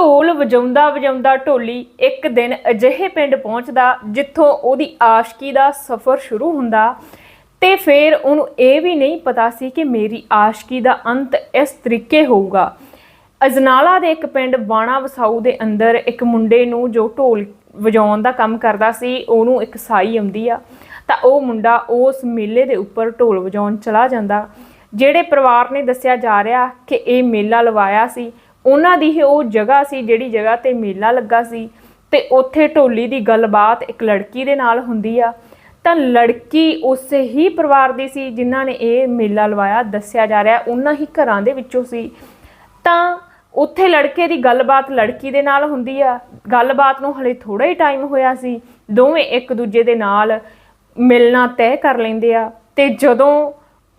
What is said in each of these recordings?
ਢੋਲ ਵਜਾਉਂਦਾ ਵਜਾਉਂਦਾ ਢੋਲੀ ਇੱਕ ਦਿਨ ਅਜਿਹੇ ਪਿੰਡ ਪਹੁੰਚਦਾ ਜਿੱਥੋਂ ਉਹਦੀ ਆਸ਼ਕੀ ਦਾ ਸਫ਼ਰ ਸ਼ੁਰੂ ਹੁੰਦਾ। ਤੇ ਫਿਰ ਉਹਨੂੰ ਇਹ ਵੀ ਨਹੀਂ ਪਤਾ ਸੀ ਕਿ ਮੇਰੀ ਆਸ਼ਕੀ ਦਾ ਅੰਤ ਇਸ ਤਰੀਕੇ ਹੋਊਗਾ। ਅਜਨਾਲਾ ਦੇ ਇੱਕ ਪਿੰਡ ਬਾਣਾ ਵਸਾਊ ਦੇ ਅੰਦਰ ਇੱਕ ਮੁੰਡੇ ਨੂੰ ਜੋ ਢੋਲ ਵਜਾਉਣ ਦਾ ਕੰਮ ਕਰਦਾ ਸੀ, ਉਹਨੂੰ ਇੱਕ ਸਾਈ ਆਉਂਦੀ ਆ। ਤਾਂ ਉਹ ਮੁੰਡਾ ਉਸ ਮੇਲੇ ਦੇ ਉੱਪਰ ਢੋਲ ਵਜਾਉਣ ਚਲਾ ਜਾਂਦਾ। ਜਿਹੜੇ ਪਰਿਵਾਰ ਨੇ ਦੱਸਿਆ ਜਾ ਰਿਹਾ ਕਿ ਇਹ ਮੇਲਾ ਲਵਾਇਆ ਸੀ ਉਹਨਾਂ ਦੀ ਹੀ ਉਹ ਜਗ੍ਹਾ ਸੀ ਜਿਹੜੀ ਜਗ੍ਹਾ ਤੇ ਮੇਲਾ ਲੱਗਾ ਸੀ ਤੇ ਉੱਥੇ ਢੋਲੀ ਦੀ ਗੱਲਬਾਤ ਇੱਕ ਲੜਕੀ ਦੇ ਨਾਲ ਹੁੰਦੀ ਆ। ਤਾਂ ਲੜਕੀ ਉਸੇ ਹੀ ਪਰਿਵਾਰ ਦੀ ਸੀ ਜਿਨ੍ਹਾਂ ਨੇ ਇਹ ਮੇਲਾ ਲਵਾਇਆ, ਦੱਸਿਆ ਜਾ ਰਿਹਾ, ਉਹਨਾਂ ਹੀ ਘਰਾਂ ਦੇ ਵਿੱਚੋਂ ਸੀ। ਤਾਂ ਉੱਥੇ ਲੜਕੇ ਦੀ ਗੱਲਬਾਤ ਲੜਕੀ ਦੇ ਨਾਲ ਹੁੰਦੀ ਆ। ਗੱਲਬਾਤ ਨੂੰ ਹਲੇ ਥੋੜਾ ਹੀ ਟਾਈਮ ਹੋਇਆ ਸੀ, ਦੋਵੇਂ ਇੱਕ ਦੂਜੇ ਦੇ ਨਾਲ ਮਿਲਣਾ ਤੈਅ ਕਰ ਲੈਂਦੇ ਆ। ਤੇ ਜਦੋਂ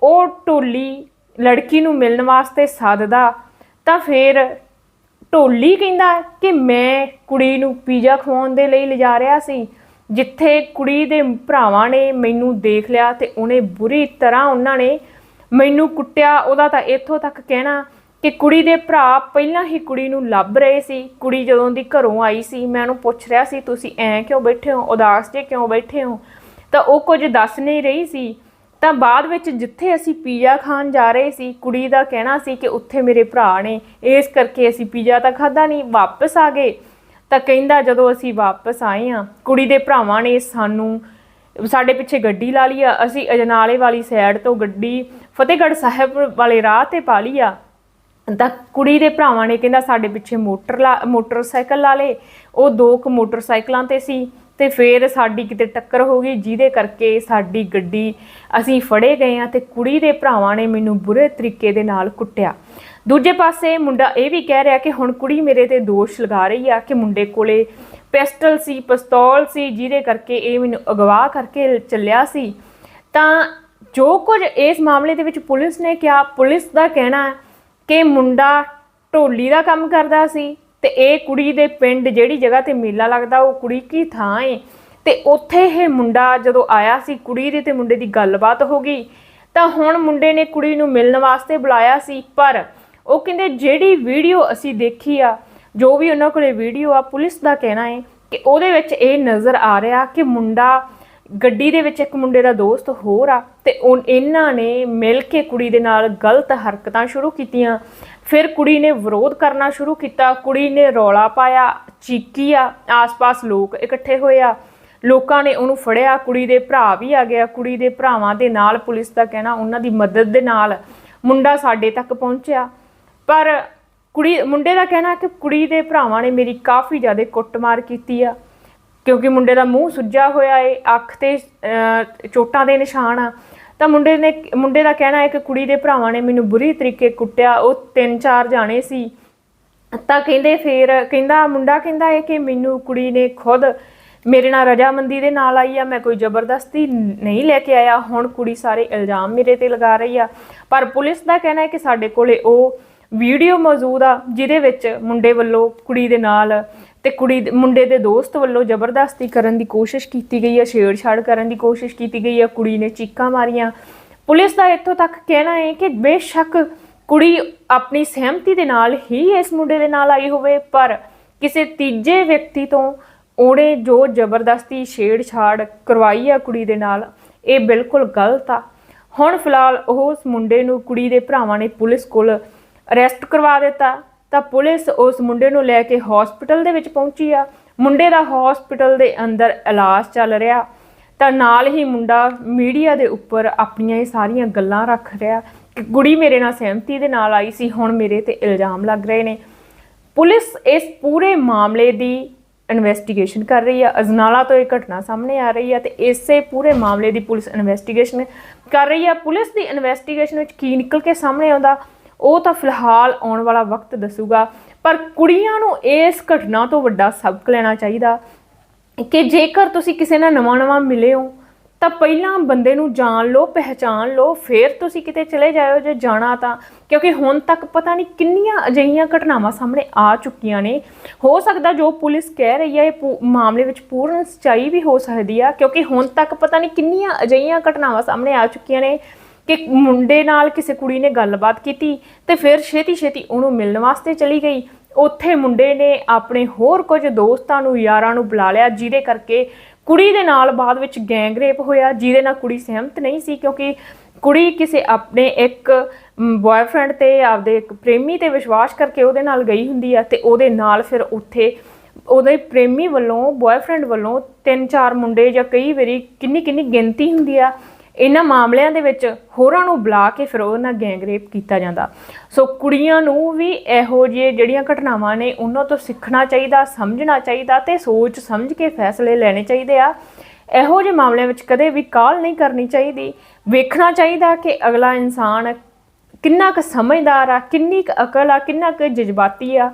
ਉਹ ਢੋਲੀ ਲੜਕੀ ਨੂੰ ਮਿਲਣ ਵਾਸਤੇ ਸੱਦਦਾ ਤਾਂ ਫਿਰ ਢੋਲੀ ਕਹਿੰਦਾ ਕਿ ਮੈਂ ਕੁੜੀ ਨੂੰ ਪੀਜ਼ਾ ਖਵਾਉਣ ਦੇ ਲਈ ਲਿਜਾ ਰਿਹਾ ਸੀ, ਜਿੱਥੇ ਕੁੜੀ ਦੇ ਭਰਾਵਾਂ ਨੇ ਮੈਨੂੰ ਦੇਖ ਲਿਆ ਤੇ ਉਹਨੇ ਬੁਰੀ ਤਰ੍ਹਾਂ ਉਹਨਾਂ ਨੇ ਮੈਨੂੰ ਕੁੱਟਿਆ। ਉਹਦਾ ਤਾਂ ਇੱਥੋਂ ਤੱਕ ਕਹਿਣਾ ਕਿ ਕੁੜੀ ਦੇ ਭਰਾ ਪਹਿਲਾਂ ਹੀ ਕੁੜੀ ਨੂੰ ਲੱਭ ਰਹੇ ਸੀ। ਕੁੜੀ ਜਦੋਂ ਦੀ ਘਰੋਂ ਆਈ ਸੀ, ਮੈਂ ਉਹਨੂੰ ਪੁੱਛ ਰਿਹਾ ਸੀ, ਤੁਸੀਂ ਐਂ ਕਿਉਂ ਬੈਠੇ ਹੋ? ਉਦਾਸ ਜੇ ਕਿਉਂ ਬੈਠੇ ਹੋ? ਤਾਂ ਉਹ ਕੁਝ ਦੱਸ ਨਹੀਂ ਰਹੀ ਸੀ। ਤਾਂ ਬਾਅਦ ਵਿੱਚ ਜਿੱਥੇ ਅਸੀਂ ਪੀਜ਼ਾ ਖਾਣ ਜਾ ਰਹੇ ਸੀ, ਕੁੜੀ ਦਾ ਕਹਿਣਾ ਸੀ ਕਿ ਉੱਥੇ ਮੇਰੇ ਭਰਾ ਨੇ, ਇਸ ਕਰਕੇ ਅਸੀਂ ਪੀਜ਼ਾ ਤਾਂ ਖਾਦਾ ਨਹੀਂ, ਵਾਪਸ ਆ ਗਏ। ਤਾਂ ਕਹਿੰਦਾ ਜਦੋਂ ਅਸੀਂ ਵਾਪਸ ਆਏ ਆ ਕੁੜੀ ਦੇ ਭਰਾਵਾਂ ਨੇ ਸਾਨੂੰ, ਸਾਡੇ ਪਿੱਛੇ ਗੱਡੀ ਲਾ ਲਈ ਆ, ਅਸੀਂ ਅਜਨਾਲੇ ਵਾਲੀ ਸਾਈਡ ਤੋਂ ਗੱਡੀ, ਫਤਿਹਗੜ੍ਹ ਸਾਹਿਬ ਵਾਲੇ ਰਾਹ ਤੇ ਪਾ ਲਈ ਆ। ਤਾਂ ਕੁੜੀ ਦੇ ਭਰਾਵਾਂ ਨੇ ਕਹਿੰਦਾ ਸਾਡੇ ਪਿੱਛੇ ਮੋਟਰ ਲਾ, ਮੋਟਰਸਾਈਕਲ ਲਾ ਲੇ ਉਹ ਦੋ ਕੁ ਮੋਟਰਸਾਈਕਲਾਂ ਤੇ ਸੀ। ਤੇ ਫਿਰ ਸਾਡੀ ਕਿਤੇ ਟੱਕਰ ਹੋ ਗਈ, ਜਿਹਦੇ ਕਰਕੇ ਸਾਡੀ ਗੱਡੀ ਅਸੀਂ ਫੜੇ ਗਏ ਆ ਤੇ ਕੁੜੀ ਦੇ ਭਰਾਵਾਂ ਨੇ ਮੈਨੂੰ ਬੁਰੇ ਤਰੀਕੇ ਦੇ ਨਾਲ ਕੁੱਟਿਆ। ਦੂਜੇ ਪਾਸੇ ਮੁੰਡਾ ਇਹ ਵੀ ਕਹਿ ਰਿਹਾ ਕਿ ਹੁਣ ਕੁੜੀ ਮੇਰੇ ਤੇ ਦੋਸ਼ ਲਗਾ ਰਹੀ ਆ ਕਿ ਮੁੰਡੇ ਕੋਲੇ ਪਿਸਟਲ ਸੀ, ਪਿਸਤੌਲ ਸੀ, ਜਿਹਦੇ ਕਰਕੇ ਇਹ ਮੈਨੂੰ ਅਗਵਾ ਕਰਕੇ ਚੱਲਿਆ ਸੀ। ਤਾਂ ਜੋ ਕੁਝ ਇਸ ਮਾਮਲੇ ਦੇ ਵਿੱਚ ਪੁਲਿਸ ਨੇ ਕਿਹਾ, ਪੁਲਿਸ ਦਾ ਕਹਿਣਾ ਹੈ ਕਿ ਮੁੰਡਾ ਢੋਲੀ ਦਾ ਕੰਮ ਕਰਦਾ ਸੀ। ਤੇ ਇਹ ਕੁੜੀ ਦੇ ਪਿੰਡ ਜਿਹੜੀ ਜਗ੍ਹਾ ਤੇ ਮੇਲਾ ਲੱਗਦਾ, ਉਹ ਕੁੜੀ ਕੀ ਥਾਂ ਏ? ਤੇ ਉੱਥੇ ਇਹ ਮੁੰਡਾ ਜਦੋਂ ਆਇਆ ਸੀ, ਕੁੜੀ ਦੀ ਤੇ ਮੁੰਡੇ ਦੀ ਗੱਲਬਾਤ ਹੋ ਗਈ, ਤਾਂ ਹੁਣ ਮੁੰਡੇ ਨੇ ਕੁੜੀ ਨੂੰ ਮਿਲਣ ਵਾਸਤੇ ਬੁਲਾਇਆ ਸੀ, ਪਰ ਉਹ ਕਹਿੰਦੇ ਜਿਹੜੀ ਵੀਡੀਓ ਅਸੀਂ ਦੇਖੀ ਆ, ਜੋ ਵੀ ਉਹਨਾਂ ਕੋਲੇ ਵੀਡੀਓ ਆ, ਪੁਲਿਸ ਦਾ ਕਹਿਣਾ ਹੈ ਕਿ ਉਹਦੇ ਵਿੱਚ ਇਹ ਨਜ਼ਰ ਆ ਰਿਹਾ ਕਿ ਮੁੰਡਾ ਗੱਡੀ ਦੇ ਵਿੱਚ ਇੱਕ ਮੁੰਡੇ ਦਾ ਦੋਸਤ ਹੋਰ ਆ, ਤੇ ਉਹ, ਇਹਨਾਂ ਨੇ ਮਿਲ ਕੇ ਕੁੜੀ ਦੇ ਨਾਲ ਗਲਤ ਹਰਕਤਾਂ ਸ਼ੁਰੂ ਕੀਤੀਆਂ ਫਿਰ ਕੁੜੀ ਨੇ ਵਿਰੋਧ ਕਰਨਾ ਸ਼ੁਰੂ ਕੀਤਾ, ਕੁੜੀ ਨੇ ਰੌਲਾ ਪਾਇਆ, ਚੀਕੀ ਆ, ਆਸ-ਪਾਸ ਲੋਕ ਇਕੱਠੇ ਹੋਏ ਆ। ਲੋਕਾਂ ਨੇ ਉਹਨੂੰ ਫੜਿਆ, ਕੁੜੀ ਦੇ ਭਰਾ ਵੀ ਆ ਗਿਆ ਕੁੜੀ ਦੇ ਭਰਾਵਾਂ ਦੇ ਨਾਲ ਪੁਲਿਸ ਦਾ ਕਹਿਣਾ, ਉਹਨਾਂ ਦੀ ਮਦਦ ਦੇ ਨਾਲ ਮੁੰਡਾ ਸਾਡੇ ਤੱਕ ਪਹੁੰਚਿਆ। ਪਰ ਕੁੜੀ, ਮੁੰਡੇ ਦਾ ਕਹਿਣਾ ਕਿ ਕੁੜੀ ਦੇ ਭਰਾਵਾਂ ਨੇ ਮੇਰੀ ਕਾਫੀ ਜ਼ਿਆਦਾ ਕੁੱਟਮਾਰ ਕੀਤੀ ਆ, ਕਿਉਂਕਿ ਮੁੰਡੇ ਦਾ ਮੂੰਹ ਸੁੱਜਾ ਹੋਇਆ ਏ, ਅੱਖ ਤੇ ਚੋਟਾਂ ਦੇ ਨਿਸ਼ਾਨ ਆ। ਤਾਂ ਮੁੰਡੇ ਨੇ, ਮੁੰਡੇ ਦਾ ਕਹਿਣਾ ਹੈ ਕਿ ਕੁੜੀ ਦੇ ਭਰਾਵਾਂ ਨੇ ਮੈਨੂੰ ਬੁਰੀ ਤਰੀਕੇ ਕੁੱਟਿਆ, ਉਹ ਤਿੰਨ ਚਾਰ ਜਾਣੇ ਸੀ। ਤਾਂ ਕਹਿੰਦੇ ਫੇਰ, ਕਹਿੰਦਾ, ਮੁੰਡਾ ਕਹਿੰਦਾ ਹੈ ਕਿ ਮੈਨੂੰ ਕੁੜੀ ਨੇ ਖੁਦ ਮੇਰੇ ਨਾਲ ਰਜਾਮੰਦੀ ਦੇ ਨਾਲ ਆਈ ਆ, ਮੈਂ ਕੋਈ ਜ਼ਬਰਦਸਤੀ ਨਹੀਂ ਲੈ ਕੇ ਆਇਆ, ਹੁਣ ਕੁੜੀ ਸਾਰੇ ਇਲਜ਼ਾਮ ਮੇਰੇ ਤੇ ਲਗਾ ਰਹੀ ਆ। ਪਰ ਪੁਲਿਸ ਦਾ ਕਹਿਣਾ ਹੈ ਕਿ ਸਾਡੇ ਕੋਲੇ ਉਹ ਵੀਡੀਓ ਮੌਜੂਦ ਆ, ਜਿਹਦੇ ਵਿੱਚ ਮੁੰਡੇ ਵੱਲੋਂ ਕੁੜੀ ਦੇ ਨਾਲ ਤੇ ਕੁੜੀ ਦੇ- ਮੁੰਡੇ ਦੇ ਦੋਸਤ ਵੱਲੋਂ ਜ਼ਬਰਦਸਤੀ ਕਰਨ ਦੀ ਕੋਸ਼ਿਸ਼ ਕੀਤੀ ਗਈ ਹੈ, ਛੇੜਛਾੜ ਕਰਨ ਦੀ ਕੋਸ਼ਿਸ਼ ਕੀਤੀ ਗਈ ਹੈ, ਕੁੜੀ ਨੇ ਚੀਕਾਂ ਮਾਰੀਆਂ। ਪੁਲਿਸ ਦਾ ਇੱਥੋਂ ਤੱਕ ਕਹਿਣਾ ਹੈ ਕਿ ਬੇਸ਼ੱਕ ਕੁੜੀ ਆਪਣੀ ਸਹਿਮਤੀ ਦੇ ਨਾਲ ਹੀ ਇਸ ਮੁੰਡੇ ਦੇ ਨਾਲ ਆਈ ਹੋਵੇ, ਪਰ ਕਿਸੇ ਤੀਜੇ ਵਿਅਕਤੀ ਤੋਂ ਉਹਨੇ ਜੋ ਜ਼ਬਰਦਸਤੀ ਛੇੜਛਾੜ ਕਰਵਾਈ ਆ ਕੁੜੀ ਦੇ ਨਾਲ, ਇਹ ਬਿਲਕੁਲ ਗਲਤ ਆ। ਹੁਣ ਫਿਲਹਾਲ ਉਹ ਉਸ ਮੁੰਡੇ ਨੂੰ ਕੁੜੀ ਦੇ ਭਰਾਵਾਂ ਨੇ ਪੁਲਿਸ ਕੋਲ ਅਰੈਸਟ ਕਰਵਾ ਦਿੱਤਾ। ਤਾਂ ਪੁਲਿਸ ਉਸ ਮੁੰਡੇ ਨੂੰ ਲੈ ਕੇ ਹਸਪੀਟਲ ਦੇ ਵਿੱਚ ਪਹੁੰਚੀ ਆ। ਮੁੰਡੇ ਦਾ ਹਸਪੀਟਲ ਦੇ ਅੰਦਰ ਇਲਾਜ ਚੱਲ ਰਿਹਾ। ਤਾਂ ਨਾਲ ਹੀ ਮੁੰਡਾ ਮੀਡੀਆ ਦੇ ਉੱਪਰ ਆਪਣੀਆਂ ਇਹ ਸਾਰੀਆਂ ਗੱਲਾਂ ਰੱਖ ਰਿਹਾ। ਕਿ ਕੁੜੀ ਮੇਰੇ ਨਾਲ ਸਹਿਮਤੀ ਦੇ ਨਾਲ ਆਈ ਸੀ, ਹੁਣ ਮੇਰੇ ਤੇ ਇਲਜ਼ਾਮ ਲੱਗ ਰਹੇ ਨੇ। ਪੁਲਿਸ ਇਸ ਪੂਰੇ ਮਾਮਲੇ ਦੀ ਇਨਵੈਸਟੀਗੇਸ਼ਨ ਕਰ ਰਹੀ ਆ। ਅਜਨਾਲਾ ਤੋਂ ਇਹ ਘਟਨਾ ਸਾਹਮਣੇ ਆ ਰਹੀ ਹੈ ਤੇ ਇਸੇ ਪੂਰੇ ਮਾਮਲੇ ਦੀ ਪੁਲਿਸ ਇਨਵੈਸਟੀਗੇਸ਼ਨ ਕਰ ਰਹੀ ਆ। ਪੁਲਿਸ ਦੀ ਇਨਵੈਸਟੀਗੇਸ਼ਨ ਵਿੱਚ ਕੀ ਨਿਕਲ ਕੇ ਸਾਹਮਣੇ ਆਉਂਦਾ? ਉਹ ਤਾਂ ਫਿਲਹਾਲ ਆਉਣ ਵਾਲਾ ਵਕਤ ਦੱਸੂਗਾ। ਪਰ ਕੁੜੀਆਂ ਨੂੰ ਇਸ ਘਟਨਾ ਤੋਂ ਵੱਡਾ ਸਬਕ ਲੈਣਾ ਚਾਹੀਦਾ। ਕਿ ਜੇਕਰ ਤੁਸੀਂ ਕਿਸੇ ਨਾਲ ਨਵਾਂ-ਨਵਾਂ ਮਿਲੇ ਹੋ, ਤਾਂ ਪਹਿਲਾਂ ਬੰਦੇ ਨੂੰ ਜਾਣ ਲਓ ਪਹਿਚਾਨ ਲਓ, ਫਿਰ ਤੁਸੀਂ ਕਿਤੇ ਚਲੇ ਜਾਇਓ ਜੇ ਜਾਣਾ ਤਾਂ। ਕਿਉਂਕਿ ਹੁਣ ਤੱਕ ਪਤਾ ਨਹੀਂ ਕਿੰਨੀਆਂ ਅਜਿਹੀਆਂ ਘਟਨਾਵਾਂ ਸਾਹਮਣੇ ਆ ਚੁੱਕੀਆਂ ਨੇ। ਹੋ ਸਕਦਾ ਜੋ ਪੁਲਿਸ ਕਹਿ ਰਹੀ ਹੈ ਇਹ ਪੂ- ਮਾਮਲੇ ਵਿੱਚ ਪੂਰਨ ਸਚਾਈ ਵੀ ਹੋ ਸਕਦੀ ਆ। ਕਿਉਂਕਿ ਹੁਣ ਤੱਕ ਪਤਾ ਨਹੀਂ ਕਿੰਨੀਆਂ ਅਜਿਹੀਆਂ ਘਟਨਾਵਾਂ ਸਾਹਮਣੇ ਆ ਚੁੱਕੀਆਂ ਨੇ। ਕਿ ਮੁੰਡੇ ਨਾਲ ਕਿਸੇ ਕੁੜੀ ਨੇ ਗੱਲਬਾਤ ਕੀਤੀ ਤੇ ਫਿਰ ਛੇਤੀ ਛੇਤੀ ਉਹਨੂੰ ਮਿਲਣ ਵਾਸਤੇ ਚਲੀ ਗਈ। ਉੱਥੇ ਮੁੰਡੇ ਨੇ ਆਪਣੇ ਹੋਰ ਕੁਝ ਦੋਸਤਾਂ ਨੂੰ, ਯਾਰਾਂ ਨੂੰ ਬੁਲਾ ਲਿਆ, ਜਿਹਦੇ ਕਰਕੇ ਕੁੜੀ ਦੇ ਨਾਲ ਬਾਅਦ ਵਿੱਚ ਗੈਂਗ ਰੇਪ ਹੋਇਆ, ਜਿਹਦੇ ਨਾਲ ਕੁੜੀ ਸਹਿਮਤ ਨਹੀਂ ਸੀ ਕਿਉਂਕਿ ਕੁੜੀ ਕਿਸੇ ਆਪਣੇ ਇੱਕ ਬॉयਫ੍ਰੈਂਡ ਤੇ, ਆਪਦੇ ਇੱਕ ਪ੍ਰੇਮੀ ਤੇ ਵਿਸ਼ਵਾਸ ਕਰਕੇ ਉਹਦੇ ਨਾਲ ਗਈ ਹੁੰਦੀ ਆ ਤੇ ਉਹਦੇ ਨਾਲ ਫਿਰ ਉੱਥੇ ਉਹਦੇ ਪ੍ਰੇਮੀ ਵੱਲੋਂ ਬॉयਫ੍ਰੈਂਡ ਵੱਲੋਂ ਤਿੰਨ ਚਾਰ ਮੁੰਡੇ ਜਾਂ ਕਈ ਵਾਰੀ ਕਿੰਨੀ ਕਿੰਨੀ ਗਿਣਤੀ ਹੁੰਦੀ ਆ ਇਹਨਾਂ ਮਾਮਲਿਆਂ ਦੇ ਵਿੱਚ ਹੋਰਾਂ ਨੂੰ ਬੁਲਾ ਕੇ ਫਿਰ ਉਹਨਾਂ ਨਾਲ ਗੈਂਗ ਰੇਪ ਕੀਤਾ ਜਾਂਦਾ। ਸੋ ਕੁੜੀਆਂ ਨੂੰ ਵੀ ਇਹੋ ਜਿਹੇ ਜਿਹੜੀਆਂ ਘਟਨਾਵਾਂ ਨੇ, ਉਹਨਾਂ ਤੋਂ ਸਿੱਖਣਾ ਚਾਹੀਦਾ, ਸਮਝਣਾ ਚਾਹੀਦਾ ਤੇ ਸੋਚ ਸਮਝ ਕੇ ਫੈਸਲੇ ਲੈਣੇ ਚਾਹੀਦੇ ਆ। ਇਹੋ ਜਿਹੇ ਮਾਮਲਿਆਂ ਵਿੱਚ ਕਦੇ ਵੀ ਕਾਲ ਨਹੀਂ ਕਰਨੀ ਚਾਹੀਦੀ। ਵੇਖਣਾ ਚਾਹੀਦਾ ਕਿ ਅਗਲਾ ਇਨਸਾਨ ਕਿੰਨਾ ਕੁ ਸਮਝਦਾਰ ਆ, ਕਿੰਨੀ ਕੁ ਅਕਲ ਆ, ਕਿੰਨਾ ਕੁ ਜਜ਼ਬਾਤੀ ਆ।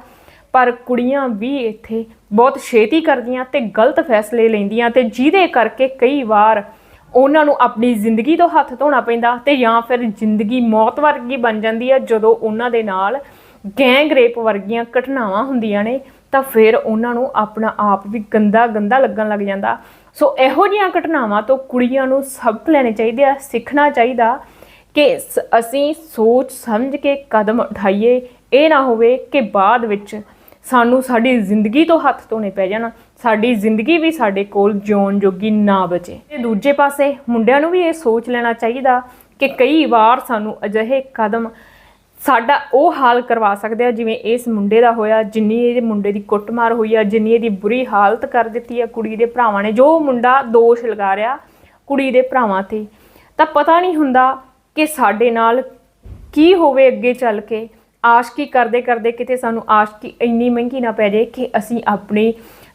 ਪਰ ਕੁੜੀਆਂ ਵੀ ਇੱਥੇ ਬਹੁਤ ਛੇਤੀ ਕਰਦੀਆਂ ਤੇ ਗਲਤ ਫੈਸਲੇ ਲੈਂਦੀਆਂ ਤੇ ਜਿਹਦੇ ਕਰਕੇ ਕਈ ਵਾਰ ਉਹਨਾਂ ਨੂੰ ਆਪਣੀ ਜ਼ਿੰਦਗੀ ਤੋਂ ਹੱਥ ਧੋਣਾ ਪੈਂਦਾ ਤੇ ਜਾਂ ਫਿਰ ਜ਼ਿੰਦਗੀ ਮੌਤ ਵਰਗੀ ਬਣ ਜਾਂਦੀ ਆ। ਜਦੋਂ ਉਹਨਾਂ ਦੇ ਨਾਲ ਗੈਂਗ ਰੇਪ ਵਰਗੀਆਂ ਘਟਨਾਵਾਂ ਹੁੰਦੀਆਂ ਨੇ, ਤਾਂ ਫਿਰ ਉਹਨਾਂ ਨੂੰ ਆਪਣਾ ਆਪ ਵੀ ਗੰਦਾ ਗੰਦਾ ਲੱਗਣ ਲੱਗ ਜਾਂਦਾ। ਸੋ ਇਹੋ ਜਿਹੀਆਂ ਘਟਨਾਵਾਂ ਤੋਂ ਕੁੜੀਆਂ ਨੂੰ ਸਬਕ ਲੈਣੇ ਚਾਹੀਦੇ ਆ, ਸਿੱਖਣਾ ਚਾਹੀਦਾ ਕਿ ਸ- ਅਸੀਂ ਸੋਚ ਸਮਝ ਕੇ ਕਦਮ ਉਠਾਈਏ। ਇਹ ਨਾ ਹੋਵੇ ਕਿ ਬਾਅਦ ਵਿੱਚ ਸਾਨੂੰ ਸਾਡੀ ਜ਼ਿੰਦਗੀ ਤੋਂ ਹੱਥ ਧੋਣੇ ਪੈ ਜਾਣ। ਸਾਡੀ ਜ਼ਿੰਦਗੀ ਵੀ ਸਾਡੇ ਕੋਲ ਜਿਉਣ ਜੋਗੀ ਨਾ ਬਚੇ। ਤੇ ਦੂਜੇ ਪਾਸੇ ਮੁੰਡਿਆਂ ਨੂੰ ਵੀ ਇਹ ਸੋਚ ਲੈਣਾ ਚਾਹੀਦਾ ਕਿ ਕਈ ਵਾਰ ਸਾਨੂੰ ਅਜਿਹੇ ਕਦਮ ਸਾਡਾ ਉਹ ਹਾਲ ਕਰਵਾ ਸਕਦੇ ਆ, ਜਿਵੇਂ ਇਸ ਮੁੰਡੇ ਦਾ ਹੋਇਆ, ਜਿੰਨੀ ਇਹਦੇ ਮੁੰਡੇ ਦੀ ਕੁੱਟਮਾਰ ਹੋਈ ਆ, ਜਿੰਨੀ ਇਹਦੀ ਬੁਰੀ ਹਾਲਤ ਕਰ ਦਿੱਤੀ ਆ ਕੁੜੀ ਦੇ ਭਰਾਵਾਂ ਨੇ, ਜੋ ਮੁੰਡਾ ਦੋਸ਼ ਲਗਾ ਰਿਹਾ ਕੁੜੀ ਦੇ ਭਰਾਵਾਂ ਤੇ। ਤਾਂ ਪਤਾ ਨਹੀਂ ਹੁੰਦਾ ਕਿ ਸਾਡੇ ਨਾਲ ਕੀ ਹੋਵੇ ਅੱਗੇ ਚੱਲ ਕੇ। ਆਸ਼ਕੀ ਕਰਦੇ ਕਰਦੇ ਕਿਤੇ ਸਾਨੂੰ ਆਸ਼ਕੀ ਇੰਨੀ ਮਹਿੰਗੀ ਨਾ ਪੈ ਜਾਏ ਕਿ ਅਸੀਂ ਆਪਣੀ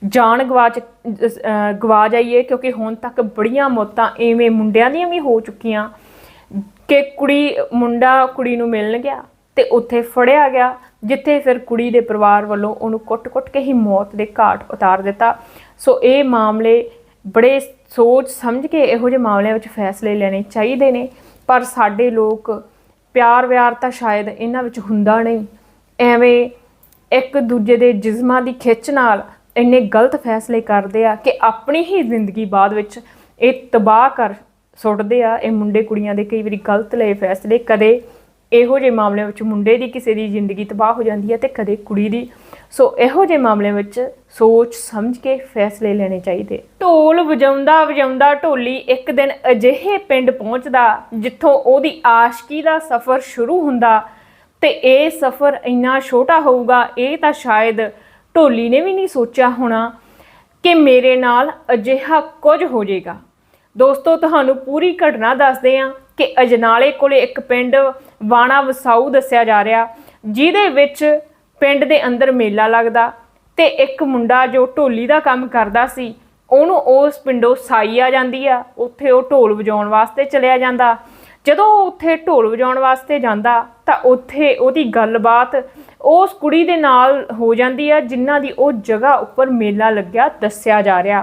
ਜਾਨ ਗਵਾਚ ਅਹ ਗਵਾ ਜਾਈਏ, ਕਿਉਂਕਿ ਹੁਣ ਤੱਕ ਬੜੀਆਂ ਮੌਤਾਂ ਐਵੇਂ ਮੁੰਡਿਆਂ ਦੀਆਂ ਵੀ ਹੋ ਚੁੱਕੀਆਂ ਕਿ ਕੁੜੀ, ਮੁੰਡਾ ਕੁੜੀ ਨੂੰ ਮਿਲਣ ਗਿਆ ਤੇ ਉੱਥੇ ਫੜਿਆ ਗਿਆ, ਜਿੱਥੇ ਫਿਰ ਕੁੜੀ ਦੇ ਪਰਿਵਾਰ ਵੱਲੋਂ ਉਹਨੂੰ ਕੁੱਟ-ਕੁੱਟ ਕੇ ਹੀ ਮੌਤ ਦੇ ਘਾਟ ਉਤਾਰ ਦਿੱਤਾ। ਸੋ ਇਹ ਮਾਮਲੇ ਬੜੇ ਸੋਚ ਸਮਝ ਕੇ ਇਹੋ ਜਿਹੇ ਮਾਮਲਿਆਂ ਵਿੱਚ ਫੈਸਲੇ ਲੈਣੇ ਚਾਹੀਦੇ ਨੇ, ਪਰ ਸਾਡੇ ਲੋਕ ਪਿਆਰ ਵਿਆਰ ਤਾਂ ਸ਼ਾਇਦ ਇਹਨਾਂ ਵਿੱਚ ਹੁੰਦਾ ਨਹੀਂ। ਐਵੇਂ ਇੱਕ ਦੂਜੇ ਦੇ ਜਿਸਮਾਂ ਦੀ ਖਿੱਚ ਨਾਲ ਇੰਨੇ ਗਲਤ ਫੈਸਲੇ ਕਰਦੇ ਆ ਕਿ ਆਪਣੀ ਹੀ ਜ਼ਿੰਦਗੀ ਬਾਅਦ ਵਿੱਚ ਇਹ ਤਬਾਹ ਕਰ ਸੁੱਟਦੇ ਆ। ਇਹ ਮੁੰਡੇ ਕੁੜੀਆਂ ਦੇ ਕਈ ਵਾਰੀ ਗਲਤ ਲਏ ਫੈਸਲੇ, ਕਦੇ ਇਹੋ ਜਿਹੇ ਮਾਮਲਿਆਂ ਵਿੱਚ ਮੁੰਡੇ ਦੀ ਕਿਸੇ ਦੀ ਜ਼ਿੰਦਗੀ ਤਬਾਹ ਹੋ ਜਾਂਦੀ ਹੈ ਤੇ ਕਦੇ ਕੁੜੀ ਦੀ। ਸੋ ਇਹੋ ਜਿਹੇ ਮਾਮਲਿਆਂ ਵਿੱਚ ਸੋਚ ਸਮਝ ਕੇ ਫੈਸਲੇ ਲੈਣੇ ਚਾਹੀਦੇ। ਢੋਲ ਵਜਾਉਂਦਾ ਵਜਾਉਂਦਾ ਢੋਲੀ ਇੱਕ ਦਿਨ ਅਜਿਹੇ ਪਿੰਡ ਪਹੁੰਚਦਾ ਜਿੱਥੋਂ ਉਹਦੀ ਆਸ਼ਕੀ ਦਾ ਸਫ਼ਰ ਸ਼ੁਰੂ ਹੁੰਦਾ ਤੇ ਇਹ ਸਫ਼ਰ ਇੰਨਾ ਛੋਟਾ ਹੋਊਗਾ, ਇਹ ਤਾਂ ਸ਼ਾਇਦ ਢੋਲੀ ਨੇ ਵੀ ਨਹੀਂ ਸੋਚਿਆ ਹੋਣਾ ਕਿ ਮੇਰੇ ਨਾਲ ਅਜਿਹਾ ਕੁਝ ਹੋ ਜਾਏਗਾ। ਦੋਸਤੋ, ਤੁਹਾਨੂੰ ਪੂਰੀ ਘਟਨਾ ਦੱਸਦੇ ਹਾਂ ਕਿ ਅਜਨਾਲੇ ਕੋਲੇ ਇੱਕ ਪਿੰਡ ਵਾਣਾ ਵਸਾਊ ਦੱਸਿਆ ਜਾ ਰਿਹਾ, ਜਿਹਦੇ ਵਿੱਚ ਪਿੰਡ ਦੇ ਅੰਦਰ ਮੇਲਾ ਲੱਗਦਾ ਤੇ ਇੱਕ ਮੁੰਡਾ ਜੋ ਢੋਲੀ ਦਾ ਕੰਮ ਕਰਦਾ ਸੀ, ਉਹਨੂੰ ਉਸ ਪਿੰਡੋਂ ਸਾਈ ਆ ਜਾਂਦੀ ਆ। ਉੱਥੇ ਉਹ ਢੋਲ ਵਜਾਉਣ ਵਾਸਤੇ ਚਲਿਆ ਜਾਂਦਾ। ਜਦੋਂ ਉਹ ਉੱਥੇ ਢੋਲ ਵਜਾਉਣ ਵਾਸਤੇ ਜਾਂਦਾ, ਤਾਂ ਉੱਥੇ ਉਹਦੀ ਗੱਲਬਾਤ ਉਸ ਕੁੜੀ ਦੇ ਨਾਲ ਹੋ ਜਾਂਦੀ ਆ, ਜਿਨ੍ਹਾਂ ਦੀ ਉਹ ਜਗ੍ਹਾ ਉੱਪਰ ਮੇਲਾ ਲੱਗਿਆ, ਦੱਸਿਆ ਜਾ ਰਿਹਾ।